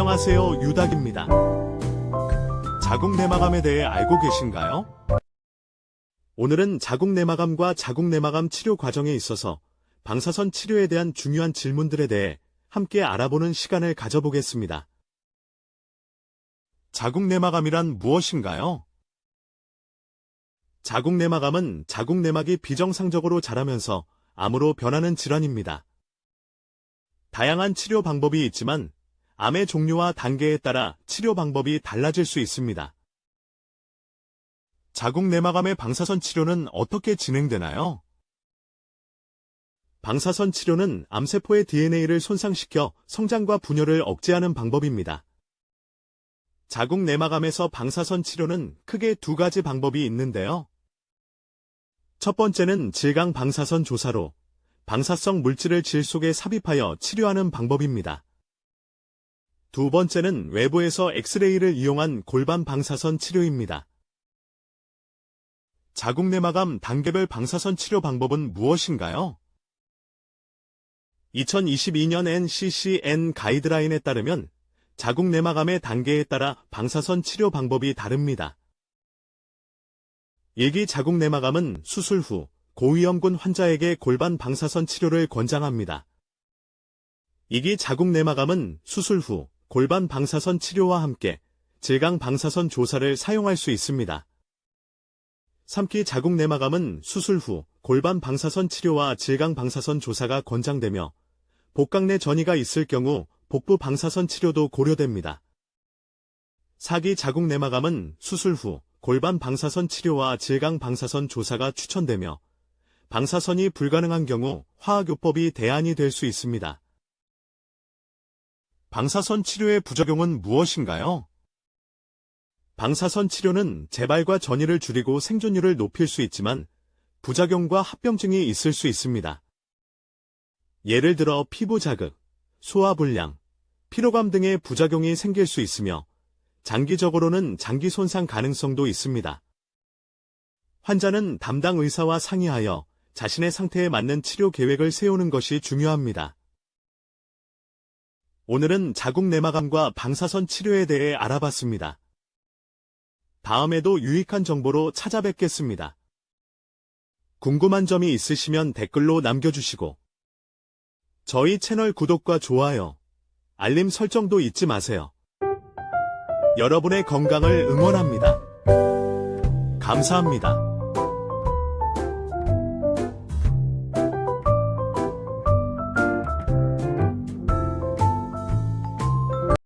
안녕하세요 유닥입니다. 자궁내마감에 대해 알고 계신가요? 오늘은 자궁내마감과 자궁내마감 치료 과정에 있어서 방사선 치료에 대한 중요한 질문들에 대해 함께 알아보는 시간을 가져보겠습니다. 자궁내마감이란 무엇인가요? 자궁내마감은 자궁내막이 비정상적으로 자라면서 암으로 변하는 질환입니다. 다양한 치료 방법이 있지만 암의 종류와 단계에 따라 치료 방법이 달라질 수 있습니다. 자궁내마감의 방사선 치료는 어떻게 진행되나요? 방사선 치료는 암세포의 DNA를 손상시켜 성장과 분열을 억제하는 방법입니다. 자궁내마감에서 방사선 치료는 크게 두 가지 방법이 있는데요. 첫 번째는 질강 방사선 조사로 방사성 물질을 질 속에 삽입하여 치료하는 방법입니다. 두 번째는 외부에서 엑스레이를 이용한 골반 방사선 치료입니다. 자궁내마감 단계별 방사선 치료 방법은 무엇인가요? 2022년 NCCN 가이드라인에 따르면 자궁내마감의 단계에 따라 방사선 치료 방법이 다릅니다. 일기 자궁내마감은 수술 후 고위험군 환자에게 골반 방사선 치료를 권장합니다. 2기 자궁내마감은 수술 후 골반 방사선 치료와 함께 질강 방사선 조사를 사용할 수 있습니다. 3기 자궁내마감은 수술 후 골반 방사선 치료와 질강 방사선 조사가 권장되며 복강 내 전이가 있을 경우 복부 방사선 치료도 고려됩니다. 4기 자궁내마감은 수술 후 골반 방사선 치료와 질강 방사선 조사가 추천되며 방사선이 불가능한 경우 화학요법이 대안이 될 수 있습니다. 방사선 치료의 부작용은 무엇인가요? 방사선 치료는 재발과 전이를 줄이고 생존율을 높일 수 있지만 부작용과 합병증이 있을 수 있습니다. 예를 들어 피부 자극, 소화불량, 피로감 등의 부작용이 생길 수 있으며 장기적으로는 장기 손상 가능성도 있습니다. 환자는 담당 의사와 상의하여 자신의 상태에 맞는 치료 계획을 세우는 것이 중요합니다. 오늘은 자궁내마감과 방사선 치료에 대해 알아봤습니다. 다음에도 유익한 정보로 찾아뵙겠습니다. 궁금한 점이 있으시면 댓글로 남겨주시고 저희 채널 구독과 좋아요, 알림 설정도 잊지 마세요. 여러분의 건강을 응원합니다. 감사합니다.